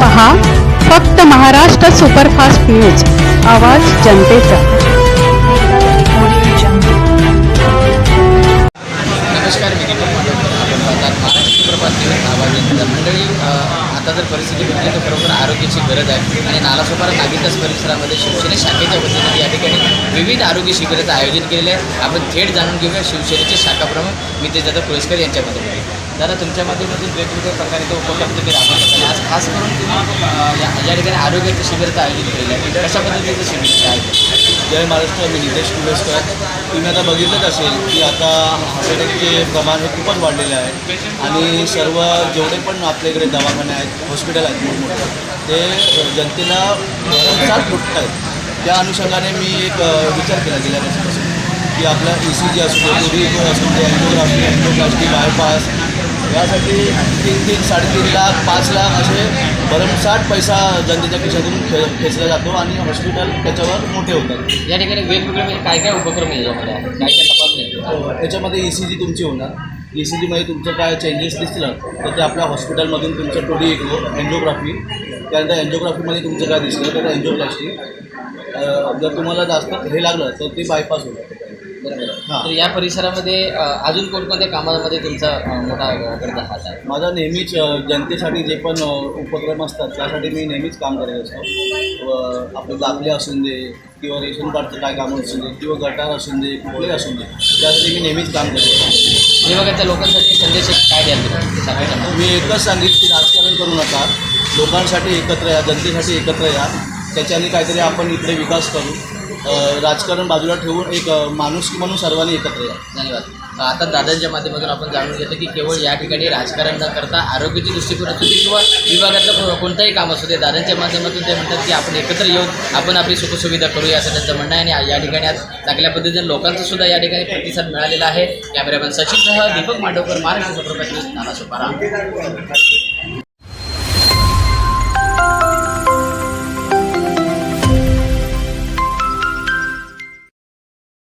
पहा फक्त Maharashtra superfast news आवाज जनतेचा. नमस्कार मी महाराष्ट्र न्यूज आवाज मंडळी आता जर परिस्थिती बघितली तर खरोखर आरोग्याची गरज आहे. आणि नालासोपारा नागितास परिसरामध्ये शिवसेना शाखेच्या वतीने या ठिकाणी विविध आरोग्य शिबिराचं आयोजन केलेलं आहे. आपण थेट जाणून घेऊया शिवसेनेचे शाखा प्रमुख नितेश दादा पुरस्कार यांच्यामध्ये दादा तुमच्या माध्यमातून वेगवेगळ्या प्रकारे तो उपक्रम तुम्ही राबवत आणि आज खास करून तुम्ही या ठिकाणी आरोग्याचं शिबिराचं आयोजित केलेलं आहे कशा पद्धतीचं शिबिर आहे जय महाराष्ट्र मी नितेश कुवेसकर तुम्ही आता बघितलंच असेल की आता हार्ट अटॅकचे प्रमाण हे खूपच वाढलेले आहे. आणि सर्व जेवढे पण आपल्याकडे दवाखाने आहेत हॉस्पिटल आहेत मोठमोठे ते जनतेला भरमसाठ फुटत आहेत त्या अनुषंगाने मी एक विचार केला गेल्या वर्षापासून की आपला ई सी जी असू दे असू दे अँजिओग्राफी अँजिओप्लास्टी बायपास यासाठी तीन तीन साडेतीन लाख पाच लाख असे भरमसाठ पैसा जनतेच्या खिशातून खे खेचला जातो आणि हॉस्पिटल त्याच्यावर मोठे होतात. या ठिकाणी वेगवेगळे म्हणजे काय काय उपक्रम आहे याच्यामध्ये काय काय तपासणी त्याच्यामध्ये ई सी जी तुमची होणार. ई सी जीमध्ये तुमचं काय चेंजेस दिसतील तर ते आपल्या हॉस्पिटलमधून तुमचं टोडी इको अँजिओग्राफी त्यानंतर अँजिओग्राफीमध्ये तुमचं काय दिसलं तर अँजिओप्लास्टी जर तुम्हाला जास्त हे लागलं तर ते बायपास होतं हां. तर या परिसरामध्ये अजून कोणकोणत्या कामामध्ये तुमचा मोठा गरजा हात आहे? माझा नेहमीच जनतेसाठी जे पण उपक्रम असतात त्यासाठी मी नेहमीच काम करत असतो. आपले दाखले असून दे किंवा रेशन कार्डचं काय कामं असून दे किंवा गटार असून दे कुठले असून दे त्यासाठी मी नेहमीच काम करत असतो. विभागाच्या लोकांसाठी संदेश काय द्याल मी एकच सांगेन की राजकारण करू नका. लोकांसाठी एकत्र या जनतेसाठी एकत्र या. त्याच्याने काहीतरी आपण इकडे विकास करू. राजकारण बाजूला ठेवून एक माणूस म्हणून सर्वांनी एकत्र या. धन्यवाद. आता दादांच्या माध्यमातून आपण जाणून घेतो की केवळ या ठिकाणी राजकारण न करता आरोग्याची दृष्टिकोन असू दे किंवा विभागातलं कोणतंही काम असू दे दादांच्या माध्यमातून ते म्हणतात की आपण एकत्र येऊन आपण आपली सुखसुविधा करूया असं त्यांचं म्हणणं आहे. आणि या ठिकाणी आज चांगल्या पद्धतीने लोकांचा सुद्धा या ठिकाणी प्रतिसाद मिळालेला आहे. कॅमेरामॅन सचिनसह दीपक मांडवकर महाराष्ट्र सुप्रभात नाना सुपारा